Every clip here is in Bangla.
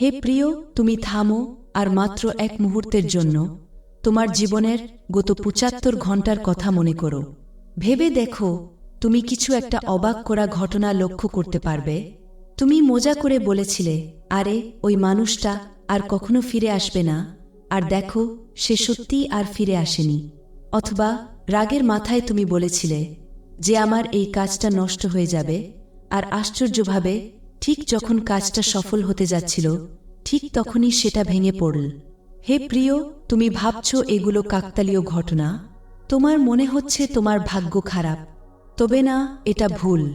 হে প্রিয়, তুমি থামো আর মাত্র এক মুহূর্তের জন্য তোমার জীবনের গত পঁচাত্তর ঘণ্টার কথা মনে করো। ভেবে দেখো, তুমি কিছু একটা অবাক করা ঘটনা লক্ষ্য করতে পারবে। তুমি মজা করে বলেছিলে, আরে, ওই মানুষটা আর কখনো ফিরে আসবে না। আর দেখো, সে সত্যিই আর ফিরে আসেনি। অথবা রাগের মাথায় তুমি বলেছিলে যে আমার এই কাজটা নষ্ট হয়ে যাবে। আর আশ্চর্যভাবে ঠিক যখন কাজটা সফল হতে যাচ্ছিল ঠিক তখনই সেটা ভেঙে পড়ল। হে প্রিয় তুমি ভাবছ এগুলো কাকতালীয় ঘটনা? তোমার মনে হচ্ছে তোমার ভাগ্য খারাপ? তবে না এটা ভুল।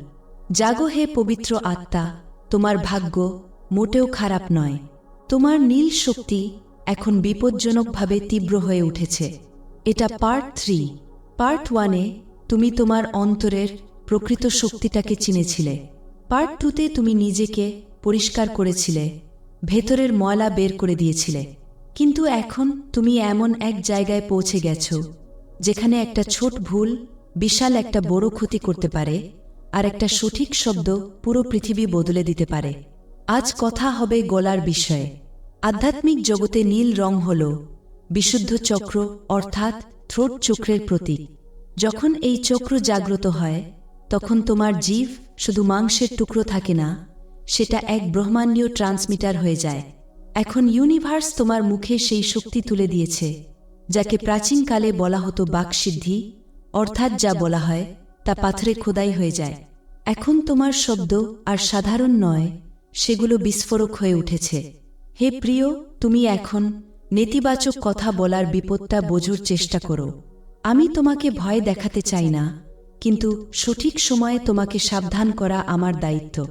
জাগো হে পবিত্র আত্মা তোমার ভাগ্য মোটেও খারাপ নয়। তোমার নীল শক্তি এখন বিপজ্জনকভাবে তীব্র হয়ে উঠেছে। এটা পার্ট থ্রি পার্ট ওয়ানে তুমি তোমার অন্তরের প্রকৃত শক্তিটাকে চিনেছিলে। পার্ট টুতে তুমি নিজেকে পরিষ্কার করেছিলে, ভেতরের ময়লা বের করে দিয়েছিলে। কিন্তু এখন তুমি এমন এক জায়গায় পৌঁছে গেছ, যেখানে একটা ছোট ভুল বিশাল একটা বড় ক্ষতি করতে পারে আর একটা সঠিক শব্দ পুরো পৃথিবী বদলে দিতে পারে। আজ কথা হবে গলার বিষয়ে। আধ্যাত্মিক জগতে নীল রং হল বিশুদ্ধ চক্র, অর্থাৎ থ্রোট চক্রের প্রতীক। যখন এই চক্র জাগ্রত হয় তখন তোমার জীব শুধু মাংসের টুকরো থাকে না, সেটা এক ব্রহ্মাণ্ডীয় ট্রান্সমিটার হয়ে যায়। এখন ইউনিভার্স তোমার মুখে সেই শক্তি তুলে দিয়েছে, যাকে প্রাচীনকালে বলা হতো বাকসিদ্ধি, অর্থাৎ যা বলা হয় তা পাথরে খোদাই হয়ে যায়। এখন তোমার শব্দ আর সাধারণ নয়, সেগুলো বিস্ফোরক হয়ে উঠেছে। হে প্রিয়, তুমি এখন নেতিবাচক কথা বলার বিপদটা বোঝার চেষ্টা করো। আমি তোমাকে ভয় দেখাতে চাই না কিন্তু সঠিক সময়ে তোমাকে সাবধান করা আমার দায়িত্ব।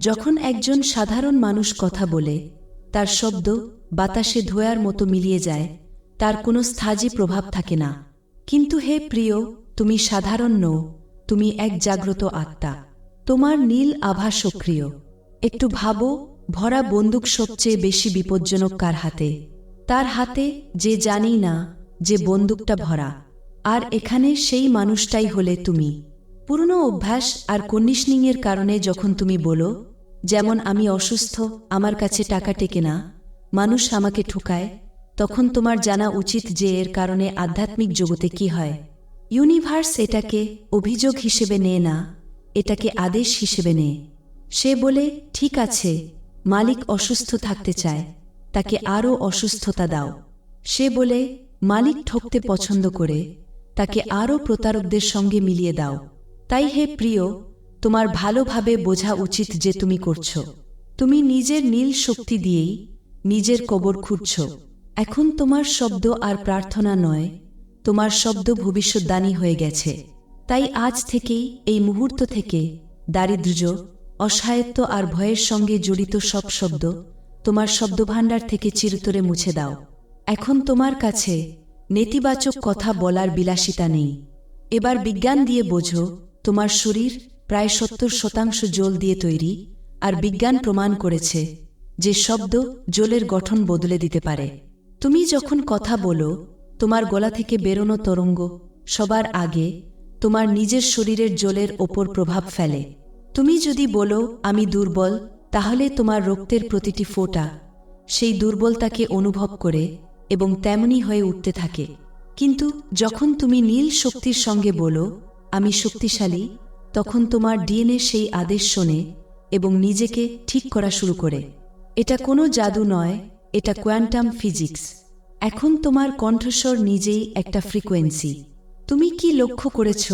যখন একজন সাধারণ মানুষ কথা বলে, তার শব্দ বাতাসে ধোয়ার মতো মিলিয়ে যায়, তার কোনো স্থাজি প্রভাব থাকে না। কিন্তু হে প্রিয়, তুমি সাধারণ নও, তুমি এক জাগ্রত আত্মা। তোমার নীল আভা সক্রিয়। একটু ভাবো, ভরা বন্দুক সবচেয়ে বেশি বিপজ্জনক কার হাতে? তার হাতে যে জানি না, যে বন্দুকটা ভরা। আর এখানে সেই মানুষটাই হলে তুমি। পুরনো অভ্যাস আর কন্ডিশনিংয়ের কারণে যখন তুমি বলো, যেমন আমি অসুস্থ, আমার কাছে টাকা টেকে না, মানুষ আমাকে ঠুকায়, তখন তোমার জানা উচিত যে এর কারণে আধ্যাত্মিক জগতে কি হয়। ইউনিভার্স এটাকে অভিযোগ হিসেবে নেয় না, এটাকে আদেশ হিসেবে নেয় সে বলে, ঠিক আছে, মালিক অসুস্থ থাকতে চায়, তাকে আরও অসুস্থতা দাও। সে বলে, মালিক ঠকতে পছন্দ করে তাকে আরও প্রতারকদের সঙ্গে মিলিয়ে দাও। তাই হে প্রিয় তোমার ভালোভাবে বোঝা উচিত যে তুমি করছ। তুমি নিজের নীল শক্তি দিয়েই নিজের কবর খুঁড়ছ এখন তোমার শব্দ আর প্রার্থনা নয় তোমার শব্দ ভবিষ্যৎদানী হয়ে গেছে। তাই আজ থেকেই এই মুহূর্ত থেকে দারিদ্র্য অসহায়ত্ব আর ভয়ের সঙ্গে জড়িত সব শব্দ তোমার শব্দভাণ্ডার থেকে চিরতরে মুছে দাও। এখন তোমার কাছে নেতিবাচক কথা বলার বিলাসিতা নেই। এবার বিজ্ঞান দিয়ে বোঝো, তোমার শরীর প্রায় সত্তর শতাংশ জল দিয়ে তৈরি আর বিজ্ঞান প্রমাণ করেছে যে শব্দ জলের গঠন বদলে দিতে পারে। তুমি যখন কথা বলো, তোমার গলা থেকে বেরোনো তরঙ্গ সবার আগে তোমার নিজের শরীরের জলের ওপর প্রভাব ফেলে। তুমি যদি বলো, আমি দুর্বল, তাহলে তোমার রক্তের প্রতিটি ফোটা সেই দুর্বলতাকে অনুভব করে এবং তেমনি হয়ে উঠতে থাকে। কিন্তু যখন তুমি নীল শক্তির সঙ্গে বলো, আমি শক্তিশালী, তখন তোমার ডিএনএ সেই আদেশ শোনে এবং নিজেকে ঠিক করা শুরু করে। এটা কোনো জাদু নয়, এটা কোয়ান্টাম ফিজিক্স। এখন তোমার কণ্ঠস্বর নিজেই একটা ফ্রিকোয়েন্সি। তুমি কি লক্ষ্য করেছ,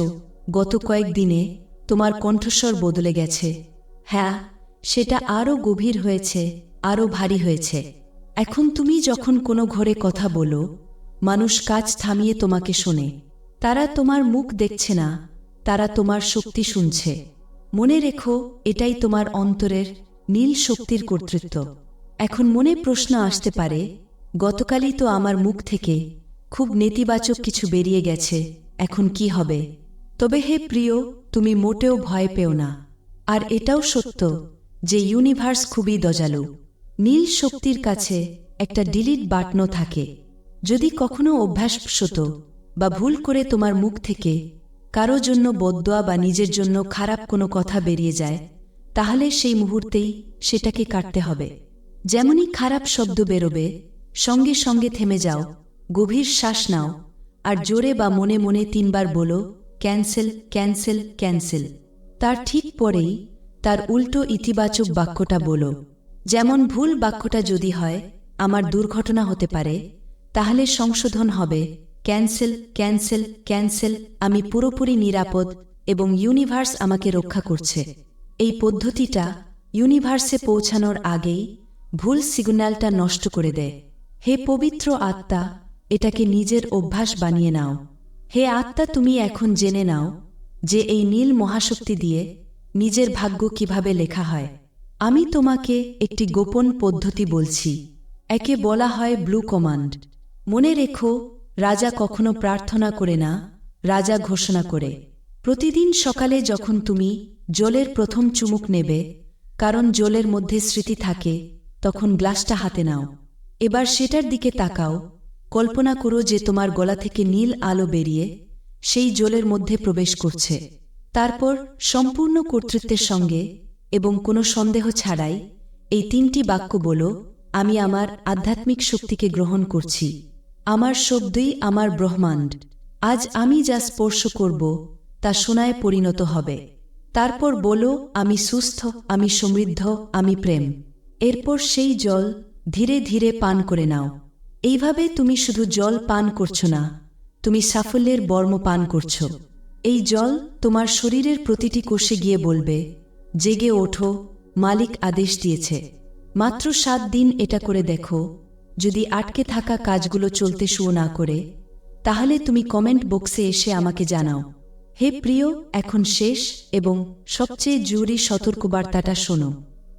গত কয়েক দিনে তোমার কণ্ঠস্বর বদলে গেছে? হ্যাঁ সেটা আরও গভীর হয়েছে, আরও ভারী হয়েছে। এখন তুমি যখন কোনো ঘরে কথা বলো, মানুষ কাজ থামিয়ে তোমাকে শোনে। তারা তোমার মুখ দেখছে না, তারা তোমার শক্তি শুনছে। মনে রেখো, এটাই তোমার অন্তরের নীল শক্তির কর্তৃত্ব। এখন মনে প্রশ্ন আসতে পারে, গতকালই তো আমার মুখ থেকে খুব নেতিবাচক কিছু বেরিয়ে গেছে, এখন কি হবে? তবে হে প্রিয়, তুমি মোটেও ভয় পেও না। আর এটাও সত্য যে ইউনিভার্স খুবই দজালু নীল শক্তির কাছে একটা ডিলিট বাটনও থাকে। যদি কখনো অভ্যাসবশত বা ভুল করে তোমার মুখ থেকে কারও জন্য বদোয়া বা নিজের জন্য খারাপ কোনো কথা বেরিয়ে যায় তাহলে সেই মুহূর্তেই সেটাকে কাটতে হবে। যেমনই খারাপ শব্দ বেরোবে সঙ্গে সঙ্গে থেমে যাও গভীর শ্বাস নাও আর জোরে বা মনে মনে তিনবার বলো ক্যান্সেল ক্যান্সেল ক্যান্সেল। তার ঠিক পরেই তার উল্টো ইতিবাচক বাক্যটা বলো যেমন ভুল বাক্যটা যদি হয়, আমার দুর্ঘটনা হতে পারে, তাহলে সংশোধন হবে, ক্যান্সেল ক্যান্সেল ক্যান্সেল, আমি পুরোপুরি নিরাপদ এবং ইউনিভার্স আমাকে রক্ষা করছে। এই পদ্ধতিটা ইউনিভার্সে পৌঁছানোর আগেই ভুল সিগন্যালটা নষ্ট করে দেয়। হে পবিত্র আত্মা, এটাকে নিজের অভ্যাস বানিয়ে নাও। হে আত্মা, তুমি এখন জেনে নাও যে এই নীল মহাশক্তি দিয়ে নিজের ভাগ্য কীভাবে লেখা হয়। আমি তোমাকে একটি গোপন পদ্ধতি বলছি। একে বলা হয় ব্লু কমান্ড। মনে রেখো, রাজা কখনো প্রার্থনা করে না, রাজা ঘোষণা করে। প্রতিদিন সকালে যখন তুমি জলের প্রথম চুমুক নেবে, কারণ জলের মধ্যে স্মৃতি থাকে, তখন গ্লাসটা হাতে নাও। এবার সেটার দিকে তাকাও, কল্পনা করো যে তোমার গলা থেকে নীল আলো বেরিয়ে সেই জলের মধ্যে প্রবেশ করছে। তারপর সম্পূর্ণ কর্তৃত্বের সঙ্গে এবং কোনো সন্দেহ ছাড়াই, এই তিনটি বাক্য বলো, আমি আমার আধ্যাত্মিক শক্তিকে গ্রহণ করছি। আমার শব্দই আমার ব্রহ্মাণ্ড। আজ আমি যা স্পর্শ করব, তা সোনায় পরিণত হবে। তারপর বলো, আমি সুস্থ, আমি সমৃদ্ধ, আমি প্রেম। এরপর সেই জল ধীরে ধীরে পান করে নাও। এইভাবে তুমি শুধু জল পান করছ না, তুমি সাফল্যের বর্ম পান করছ। এই জল তোমার শরীরের প্রতিটি কোষে গিয়ে বলবে জেগে ওঠো, মালিক আদেশ দিয়েছে। মাত্র সাত দিন এটা করে দেখো, যদি আটকে থাকা কাজগুলো চলতে শুরু না করে, তাহলে তুমি কমেন্ট বক্সে এসে আমাকে জানাও। হে প্রিয়, এখন শেষ এবং সবচেয়ে জরুরি সতর্কবার্তাটা শোনো।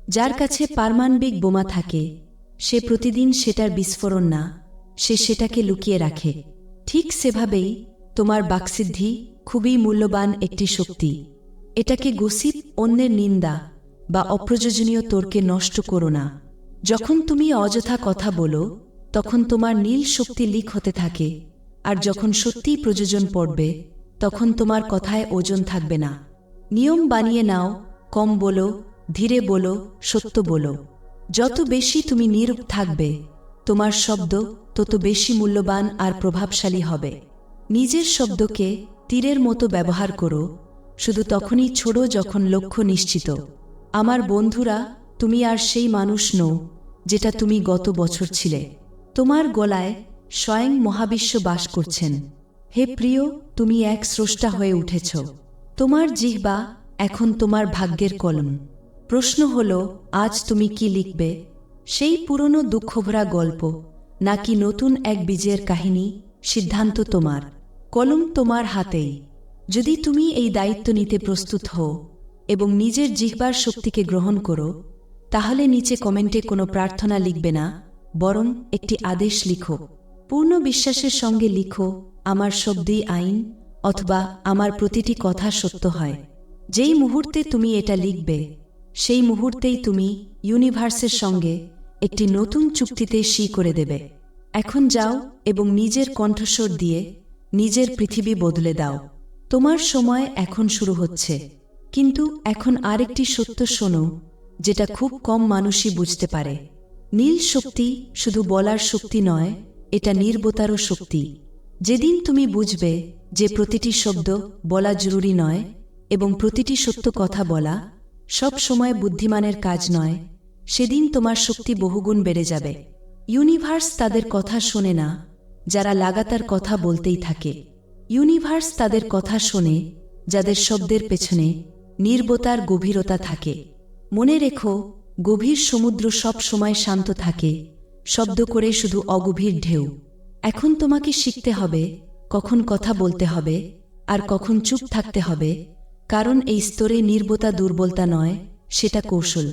যার কাছে পারমাণবিক বোমা থাকে, সে প্রতিদিন সেটার বিস্ফোরণ না, সে সেটাকে লুকিয়ে রাখে। ঠিক সেভাবেই তোমার বাকসিদ্ধি খুবই মূল্যবান একটি শক্তি। এটাকে গসিপ অন্যের নিন্দা বা অপ্রয়োজনীয় তর্কে নষ্ট করো না। যখন তুমি অযথা কথা বলো, তখন তোমার নীল শক্তি লিক হতে থাকে, আর যখন সত্যিই প্রযোজন পড়বে, তখন তোমার কথায় ওজন থাকবে না। নিয়ম বানিয়ে নাও, কম বলো, ধীরে বলো, সত্য বলো। যত বেশি তুমি নীরব থাকবে, তোমার শব্দ তত বেশি মূল্যবান আর প্রভাবশালী হবে। নিজের শব্দকে তীরের মতো ব্যবহার করো শুধু তখনই ছোড়ো যখন লক্ষ্য নিশ্চিত। আমার বন্ধুরা, তুমি আর সেই মানুষ নও, যেটা তুমি গত বছর ছিলে। তোমার গলায় স্বয়ং মহাবিশ্ব বাস করছেন। হে প্রিয়, তুমি এক স্রষ্টা হয়ে উঠেছ। তোমার জিহ্বা এখন তোমার ভাগ্যের কলম। প্রশ্ন হল, আজ তুমি কি লিখবে? সেই পুরনো দুঃখভরা গল্প, নাকি নতুন এক বীজের কাহিনী? সিদ্ধান্ত তোমার। কলম তোমার হাতেই। যদি তুমি এই দায়িত্ব নিতে প্রস্তুত হও এবং নিজের জিহ্বার শক্তিকে গ্রহণ করো, তাহলে নিচে কমেন্টে কোনো প্রার্থনা লিখবে না, বরং একটি আদেশ লিখো। পূর্ণ বিশ্বাসের সঙ্গে লিখো, আমার শব্দই আইন অথবা আমার প্রতিটি কথা সত্য হয়। যেই মুহূর্তে তুমি এটা লিখবে, সেই মুহূর্তেই তুমি ইউনিভার্সের সঙ্গে একটি নতুন চুক্তিতে সি করে দেবে। এখন যাও এবং নিজের কণ্ঠস্বর দিয়ে নিজের পৃথিবী বদলে দাও। তোমার সময় এখন শুরু হচ্ছে। কিন্তু এখন আরেকটি সত্য শোনো, যেটা খুব কম মানুষই বুঝতে পারে। নীল শক্তি শুধু বলার শক্তি নয়, এটা নির্বতারও শক্তি। যেদিন তুমি বুঝবে যে প্রতিটি শব্দ বলা জরুরি নয় এবং প্রতিটি সত্য কথা বলা সব সময় বুদ্ধিমানের কাজ নয়, সেদিন তোমার শক্তি বহুগুণ বেড়ে যাবে। ইউনিভার্স তাদের কথা শোনে না, যারা লাগাতার কথা বলতেই থাকে। ইউনিভার্স তাদের কথা শোনে, যাদের শব্দের পেছনে নির্বতার গভীরতা থাকে। মনে রেখো, গভীর সমুদ্র সব সময় শান্ত থাকে, শব্দ করে শুধু অগভীর ঢেউ। এখন তোমাকে শিখতে হবে, কখন কথা বলতে হবে, আর কখন চুপ থাকতে হবে, কারণ এই স্তরে নির্বতা দুর্বলতা নয়, সেটা কৌশল।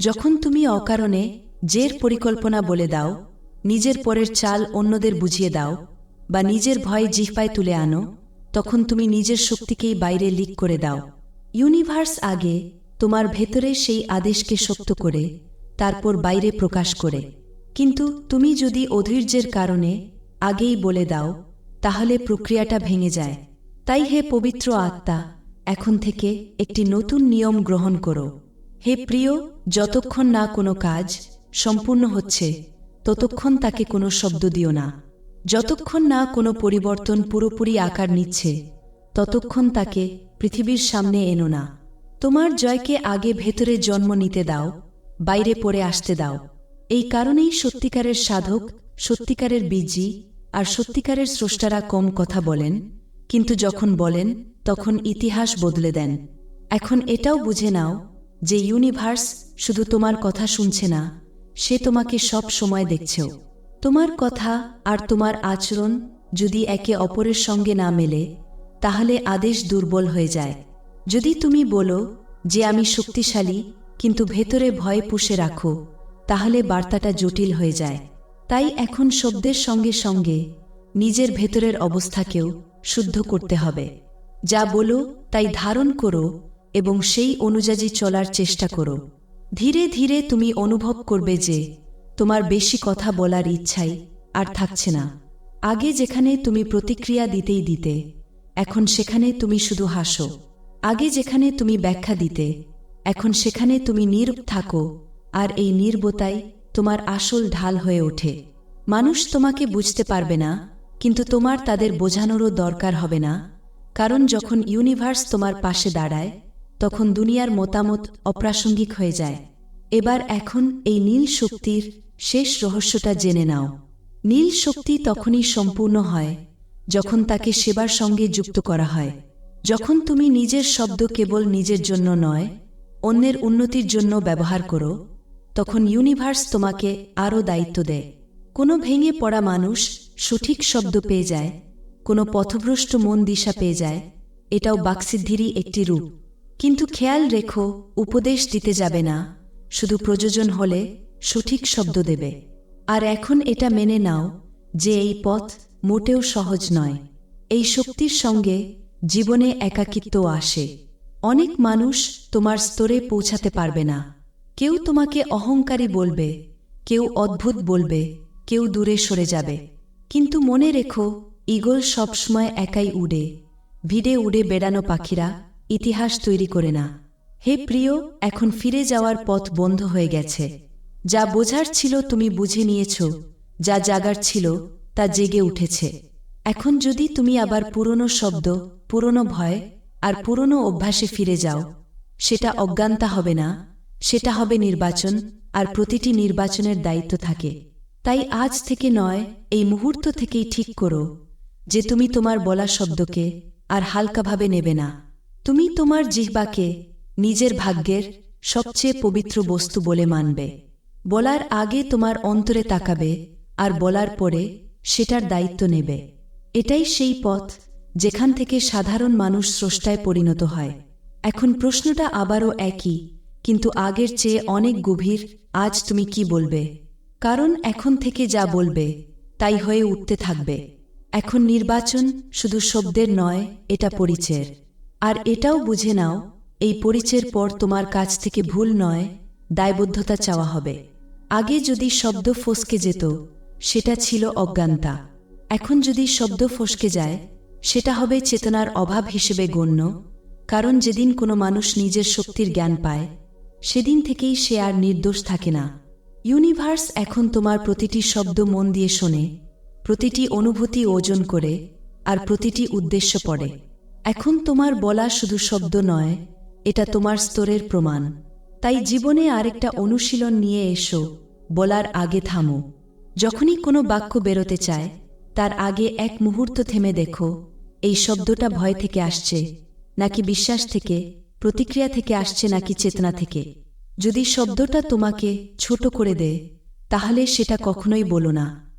যখন তুমি অকারণে জের পরিকল্পনা বলে দাও, নিজের পরের চাল অন্যদের বুঝিয়ে দাও বা নিজের ভয় জিহ্বায় তুলে আনো, তখন তুমি নিজের শক্তিকেই বাইরে লিক করে দাও। ইউনিভার্স আগে তোমার ভেতরে সেই আদেশকে শক্ত করে, তারপর বাইরে প্রকাশ করে। কিন্তু তুমি যদি অধৈর্যের কারণে আগেই বলে দাও, তাহলে প্রক্রিয়াটা ভেঙে যায়। তাই হে পবিত্র আত্মা, এখন থেকে একটি নতুন নিয়ম গ্রহণ করো। হে প্রিয়, যতক্ষণ না কোনো কাজ সম্পূর্ণ হচ্ছে, ততক্ষণ তাকে কোনো শব্দ দিও না। যতক্ষণ না কোনো পরিবর্তন পুরোপুরি আকার নিচ্ছে, ততক্ষণ তাকে পৃথিবীর সামনে এনো না। তোমার জয়কে আগে ভেতরে জন্ম নিতে দাও, বাইরে পড়ে আসতে দাও। এই কারণেই সত্যিকারের সাধক, সত্যিকারের বীজি আর সত্যিকারের স্রষ্টারা কম কথা বলেন, কিন্তু যখন বলেন, তখন ইতিহাস বদলে দেন। এখন এটাও বুঝে নাও যে ইউনিভার্স শুধু তোমার কথা শুনছে না, সে তোমাকে সব সময় দেখছেও। তোমার কথা আর তোমার আচরণ যদি একে অপরের সঙ্গে না মেলে, তাহলে আদেশ দুর্বল হয়ে যায়। যদি তুমি বলো যে আমি শক্তিশালী, কিন্তু ভেতরে ভয় পুষে রাখো, তাহলে বার্তাটা জটিল হয়ে যায়। তাই এখন শব্দের সঙ্গে সঙ্গে নিজের ভেতরের অবস্থাকেও শুদ্ধ করতে হবে। যা বলো, তাই ধারণ করো এবং সেই অনুযায়ী চলার চেষ্টা করো। ধীরে ধীরে তুমি অনুভব করবে যে তোমার বেশি কথা বলার ইচ্ছাই আর থাকছে না। আগে যেখানে তুমি প্রতিক্রিয়া দিতেই দিতে, এখন সেখানে তুমি শুধু হাসো। আগে যেখানে তুমি ব্যাখ্যা দিতে, এখন সেখানে তুমি নীরব থাকো আর এই নির্বতাই তোমার আসল ঢাল হয়ে ওঠে। মানুষ তোমাকে বুঝতে পারবে না, কিন্তু তোমার তাদের বোঝানোরও দরকার হবে না, কারণ যখন ইউনিভার্স তোমার পাশে দাঁড়ায়, তখন দুনিয়ার মতামত অপ্রাসঙ্গিক হয়ে যায়। এবার এখন এই নীল শক্তির শেষ রহস্যটা জেনে নাও। নীল শক্তি তখনই সম্পূর্ণ হয়, যখন তাকে সেবার সঙ্গে যুক্ত করা হয়। যখন তুমি নিজের শব্দ কেবল নিজের জন্য নয়, অন্যের উন্নতির জন্য ব্যবহার করো, তখন ইউনিভার্স তোমাকে আরও দায়িত্ব দেয়। কোনো ভেঙে পড়া মানুষ সঠিক শব্দ পেয়ে যায়, কোনো পথভ্রষ্ট মন দিশা পেয়ে যায়, এটাও বাকসিদ্ধিরই একটি রূপ। কিন্তু খেয়াল রেখো, উপদেশ দিতে যাবে না, শুধু প্রয়োজন হলে সঠিক শব্দ দেবে। আর এখন এটা মেনে নাও যে এই পথ মোটেও সহজ নয়। এই শক্তির সঙ্গে জীবনে একাকিত্ব আসে। অনেক মানুষ তোমার স্তরে পৌঁছাতে পারবে না। কেউ তোমাকে অহংকারী বলবে, কেউ অদ্ভুত বলবে, কেউ দূরে সরে যাবে। কিন্তু মনে রেখো ইগল সবসময় একাই উড়ে। ভিড়ে উড়ে বেড়ানো পাখিরা ইতিহাস তৈরি করে না। হে প্রিয়, এখন ফিরে যাওয়ার পথ বন্ধ হয়ে গেছে। যা বোঝার ছিল তুমি বুঝে নিয়েছ, যা জাগার ছিল তা জেগে উঠেছে। এখন যদি তুমি আবার পুরনো শব্দ, পুরনো ভয় আর পুরনো অভ্যাসে ফিরে যাও, সেটা অজ্ঞানতা হবে না, সেটা হবে নির্বাচন আর প্রতিটি নির্বাচনের দায়িত্ব থাকে। তাই আজ থেকে নয়, এই মুহূর্ত থেকেই ঠিক করো যে তুমি তোমার বলা শব্দকে আর হালকাভাবে নেবে না। তুমি তোমার জিহ্বাকে নিজের ভাগ্যের সবচেয়ে পবিত্র বস্তু বলে মানবে। বলার আগে তোমার অন্তরে তাকাবে, আর বলার পরে সেটার দায়িত্ব নেবে। এটাই সেই পথ যেখান থেকে সাধারণ মানুষ স্রষ্টায় পরিণত হয়। এখন প্রশ্নটা আবারও একই, কিন্তু আগের চেয়ে অনেক গভীর আজ তুমি কি বলবে? কারণ এখন থেকে যা বলবে, তাই হয়ে উঠতে থাকবে। এখন নির্বাচন শুধু শব্দের নয়, এটা পরিচয়ের। আর এটাও বুঝে নাও, এই পরিচয়ের পর তোমার কাছ থেকে ভুল নয়, দায়বদ্ধতা চাওয়া হবে। আগে যদি শব্দ ফসকে যেত, সেটা ছিল অজ্ঞানতা। এখন যদি শব্দ ফসকে যায়, সেটা হবে চেতনার অভাব হিসেবে গণ্য, কারণ যেদিন কোনো মানুষ নিজের শক্তির জ্ঞান পায়, সেদিন থেকেই সে আর নির্দোষ থাকে না। ইউনিভার্স এখন তোমার প্রতিটি শব্দ মন দিয়ে শোনে, প্রতিটি অনুভূতি ওজন করে, আর প্রতিটি উদ্দেশ্য পড়ে। এখন তোমার বলা শুধু শব্দ নয়, এটা তোমার স্তরের প্রমাণ। তাই জীবনে আরেকটা অনুশীলন নিয়ে এসো বলার আগে থামো। যখনই কোনো বাক্য বেরোতে চায় তার আগে এক মুহূর্ত থেমে দেখো এই শব্দটা ভয় থেকে আসছে নাকি বিশ্বাস থেকে প্রতিক্রিয়া থেকে আসছে নাকি চেতনা থেকে? যদি শব্দটা তোমাকে ছোট করে দেয় তাহলে সেটা কখনোই বলো না।